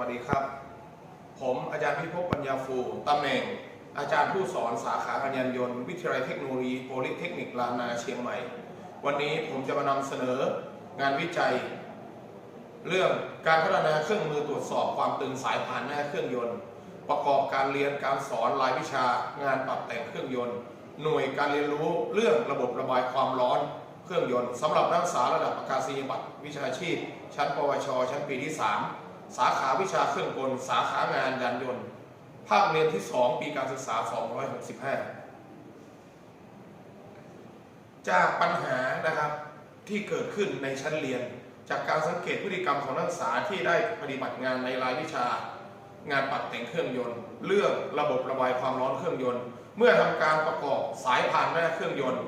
วัสดีครับ ผมอาจารย์พิภพปัญญาฟูตำแหน่ง อาจารย์ผู้สอนสาขาการยานยนต์ วิทยาลัยเทคโนโลยีโพลิเทคนิคลานนาเชียงใหม่ วันนี้ผมจะมานำเสนองานวิจัย เรื่องการพัฒนาเครื่องมือตรวจสอบความตึงสายพานหน้าเครื่องยนต์ ประกอบการเรียนการสอนรายวิชา งานปรับแต่งเครื่องยนต์ หน่วยการเรียนรู้เรื่องระบบระบายความร้อนเครื่องยนต์สำหรับนักศึกษาระดับประกาศนียบัตรวิชาชีพ ชั้นปวช ชั้นปีที่ 3 สาขาวิชาเครื่องกล สาขางานยานยนต์ ภาคเรียนที่ 2 ปีการศึกษา 265 จากปัญหานะครับที่เกิดขึ้นในชั้นเรียน จากการสังเกตพฤติกรรมของนักศึกษาที่ได้ปฏิบัติงานในรายวิชา งานปรับแต่งเครื่องยนต์ เรื่องระบบระบายความร้อนเครื่องยนต์ เมื่อทำการประกอบสายพานหน้าเครื่องยนต์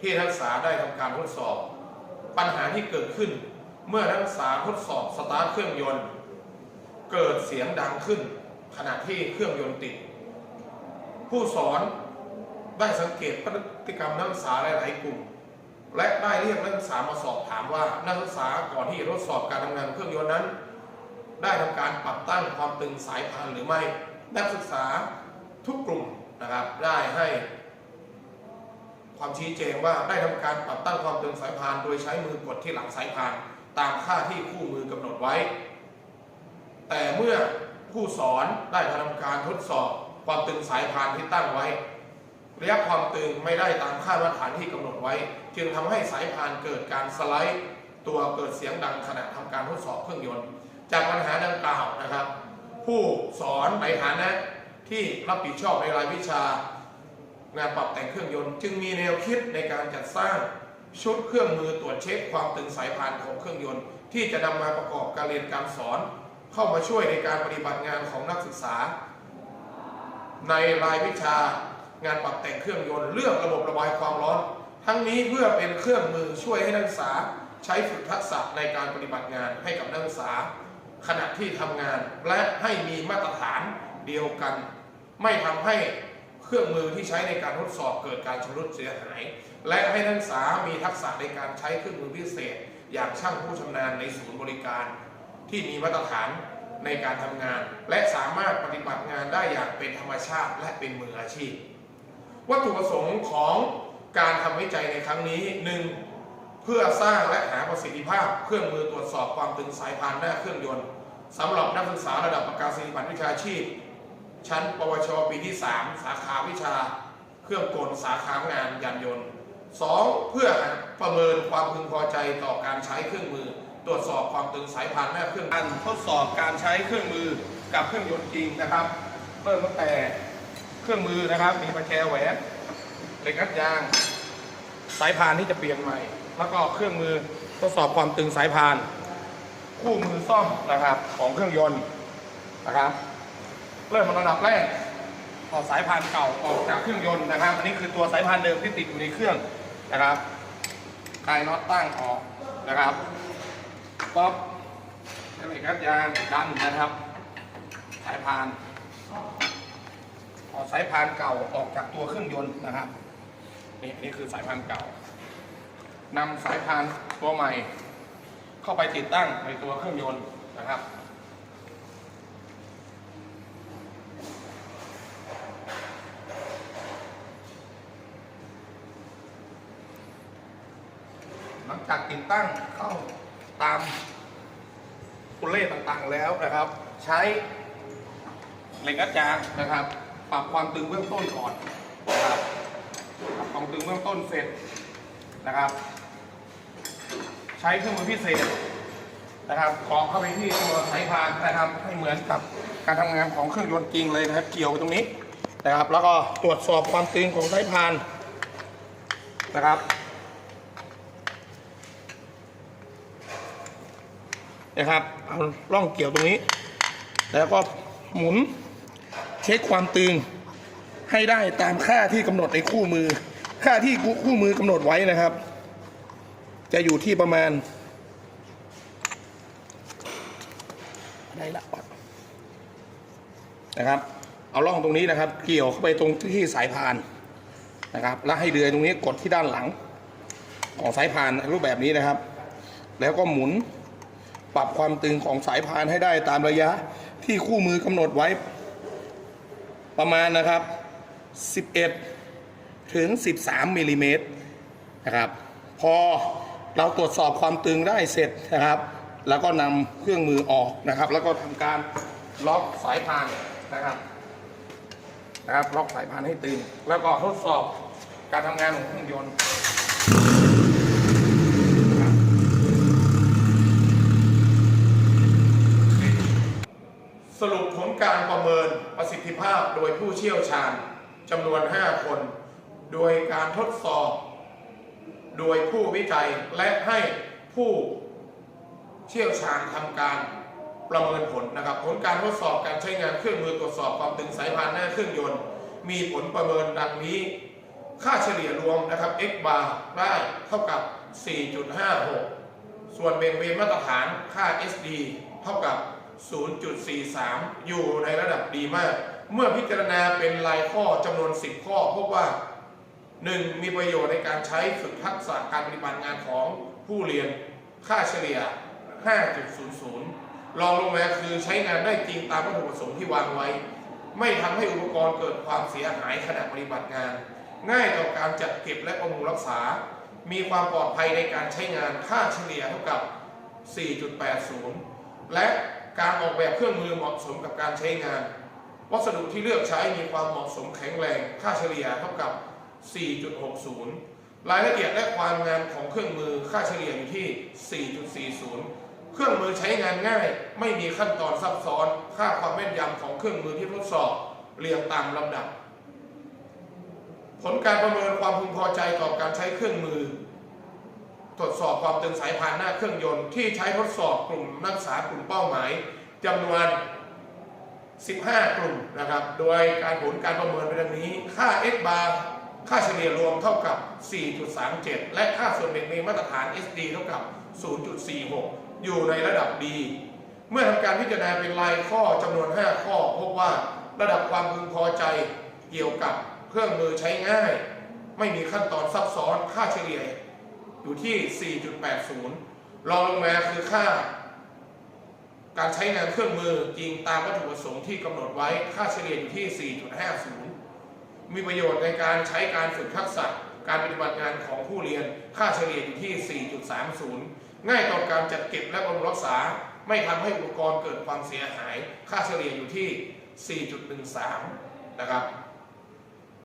ที่นักศึกษาได้ทำการทดสอบ ปัญหาที่เกิดขึ้น เมื่อนักศึกษาทดสอบสตาร์ทเครื่องยนต์ เกิดเสียงดังขึ้น ขณะที่เครื่องยนต์ติด ผู้สอนได้สังเกตพฤติกรรมนักศึกษาหลายๆกลุ่ม และได้เรียกนักศึกษามาสอบถามว่านักศึกษาก่อนที่จะทดสอบการทำงานเครื่องยนต์นั้น ได้ทำการปรับตั้งความตึงสายพานหรือไม่นักศึกษาทุกกลุ่มนะครับได้ให้ความชี้แจงว่าได้ทำการปรับตั้งความตึงสายพาน โดยใช้มือกดที่หลังสายพาน ตามค่าที่คู่มือกำหนดไว้ แต่เมื่อผู้สอนได้ทำการทดสอบความตึงสายพานที่ตั้งไว้ระยะความตึงไม่ได้ตามค่ามาตรฐานที่กำหนดไว้ จึงทำให้สายพานเกิดการสไลด์ ตัวเกิดเสียงดังขณะทำการทดสอบเครื่องยนต์ จากปัญหาดังกล่าวนะครับ ผู้สอนในฐานะที่รับผิดชอบในรายวิชางานปรับแต่งเครื่องยนต์ จึงมีแนวคิดในการจัดสร้างชุดเครื่องมือตรวจเช็คความตึงสายพานของเครื่องยนต์ ที่จะนำมาประกอบการเรียนการสอน เข้ามาช่วยในการปฏิบัติงานของนักศึกษา ในรายวิชางานปรับแต่งเครื่องยนต์เรื่องระบบระบายความร้อน ทั้งนี้เพื่อเป็นเครื่องมือช่วยให้นักศึกษาใช้ฝึกทักษะในการปฏิบัติงานให้กับนักศึกษา ขณะที่ทำงานและให้มีมาตรฐานเดียวกัน ไม่ทำให้เครื่องมือที่ใช้ในการทดสอบเกิดการชำรุดเสียหาย และให้นักศึกษามีทักษะในการใช้เครื่องมือพิเศษ อย่างช่างผู้ชำนาญในศูนย์บริการ ที่มีมาตรฐานในการทำงาน และสามารถปฏิบัติงานได้อย่างเป็นธรรมชาติและเป็นมืออาชีพ วัตถุประสงค์ของการทำวิจัยในครั้งนี้หนึ่งเพื่อสร้างและหาประสิทธิภาพ เครื่องมือตรวจสอบความตึงสายพานหน้าเครื่องยนต์สำหรับนักศึกษาระดับประกาศนียบัตรวิชาชีพ ชั้น ปวช ปีที่ 3 สาขาวิชา เครื่องกลสาขางานยานยนต์ 2. เพื่อประเมินความพึงพอใจต่อการใช้เครื่องมือ ตรวจสอบความตึงสายพานหน้าเครื่องการทดสอบการใช้เครื่องมือกับเครื่องยนต์จริงนะครับเริ่มตั้งแต่เครื่องมือนะครับ มีประแจแหวนเหล็กงัดยาง สายพานที่จะเปลี่ยนใหม่ แล้วก็เครื่องมือทดสอบความตึงสายพาน คู่มือซ่อมนะครับของเครื่องยนต์นะครับเริ่มมาระดับแรกถอดสายพานเก่าออกจากเครื่องยนต์นะครับ อันนี้คือตัวสายพานเดิมที่ติดอยู่ในเครื่องนะครับคลายน็อตตั้งออกนะครับ ป๊อปแล้วอีกครับยางดันนะครับ สายพานถอสายพานเก่าออกจากตัวเครื่องยนต์นะครับนี่นนี้คือสายพานเก่านำสายพานตัวใหม่ เข้าไปติดตั้งในตัวเครื่องยนต์นะครับหลังจากติดตั้งเข้า ตามตัวเลขต่างๆแล้วนะครับ ใช้เหล็กอาจารย์นะครับ ปรับความตึงเบื้องต้นก่อนนะครับปรับความตึงเบื้องต้นเสร็จนะครับ ใช้เครื่องมือพิเศษนะครับกรอกเข้าไปที่ตัวสายพานนะครับให้เหมือนกับการทำงานของเครื่องยนต์จริงเลยนะครับ เกี่ยวตรงนี้นะครับ แล้วก็ตรวจสอบความตึงของสายพานนะครับ นะครับเอาล่องเกี่ยวตรงนี้ แล้วก็หมุนเช็คความตึงให้ได้ตามค่าที่กำหนดในคู่มือ ค่าที่คู่มือกำหนดไว้นะครับ จะอยู่ที่ประมาณได้ละนะครับ เอาล่องตรงนี้นะครับ เกี่ยวเข้าไปตรงที่สายพานนะครับ แล้วให้เดือยตรงนี้กดที่ด้านหลัง ของสายพานรูปแบบนี้นะครับ แล้วก็หมุน ปรับความตึงของสายพานให้ได้ตามระยะที่คู่มือกำหนดไว้ประมาณนะครับ 11 ถึง 13มิลลิเมตรนะครับ พอเราตรวจสอบความตึงได้เสร็จนะครับ แล้วก็นำเครื่องมือออกนะครับ แล้วก็ทำการล็อกสายพานนะครับนะครับล็อกสายพานให้ตึง แล้วก็ทดสอบการทำงานของเครื่องยนต์นะครับ สรุปผลการประเมินประสิทธิภาพโดยผู้เชี่ยวชาญจำนวน 5 คน โดยการทดสอบ โดยผู้วิจัยและให้ผู้เชี่ยวชาญทำการประเมินผลนะครับ ผลการทดสอบการใช้งานเครื่องมือตรวจสอบความตึงสายพานหน้าเครื่องยนต์ มีผลประเมินดังนี้ ค่าเฉลี่ยรวมนะครับ x bar ได้เท่ากับ 4.56 ส่วนเบนเวนมาตรฐานค่า SD เท่ากับ 0.43 อยู่ในระดับดีมาก เมื่อพิจารณาเป็นรายข้อจำนวน 10 ข้อพบว่า 1. มีประโยชน์ในการใช้ฝึกทักษะการปฏิบัติงานของผู้เรียนค่าเฉลี่ย 5.00รองลงมาคือใช้งานได้จริงตามวัตถุประสงค์ที่วางไว้ ไม่ทำให้อุปกรณ์เกิดความเสียหายขณะปฏิบัติงาน ง่ายต่อการจัดเก็บและบำรุงรักษา มีความปลอดภัยในการใช้งานค่าเฉลี่ยเท่ากับ 4.80 และ การออกแบบเครื่องมือเหมาะสมกับการใช้งาน วัสดุที่เลือกใช้มีความเหมาะสมแข็งแรง ค่าเฉลี่ยเท่ากับ 4.60 รายละเอียดและความงามของเครื่องมือค่าเฉลี่ยอยู่ที่ 4.40 เครื่องมือใช้งานง่าย ไม่มีขั้นตอนซับซ้อน ค่าความแม่นยำของเครื่องมือที่ทดสอบเรียงตามลำดับ ผลการประเมินความพึงพอใจต่อการใช้เครื่องมือ ตรวจสอบความตึงสายพานหน้าเครื่องยนต์ที่ใช้ทดสอบกลุ่มนักศึกษากลุ่มเป้าหมายจำนวน 15 กลุ่มนะครับ โดยการผลการประเมินเป็นดังนี้ ค่า x bar ค่าเฉลี่ยรวมเท่ากับ 4.37 และค่าส่วนแบ่งในมาตรฐาน SD เท่ากับ 0.46 อยู่ในระดับดีเมื่อทำการพิจารณาเป็นรายข้อจำนวน 5 ข้อ พบว่าระดับความพึงพอใจเกี่ยวกับเครื่องมือใช้ง่าย ไม่มีขั้นตอนซับซ้อนค่าเฉลี่ย อยู่ที่ 4.80 รองลงมาคือค่า การใช้งานเครื่องมือจริงตามวัตถุประสงค์ที่กำหนดไว้ค่าเฉลี่ยอยู่ที่ 4.50 มีประโยชน์ในการใช้การฝึกทักษะการปฏิบัติงานของผู้เรียนค่าเฉลี่ยอยู่ที่ 4.30 ง่ายต่อการจัดเก็บและบำรุงรักษา ไม่ทำให้อุปกรณ์เกิดความเสียหาย ค่าเฉลี่ยอยู่ที่ 4.13 นะครับ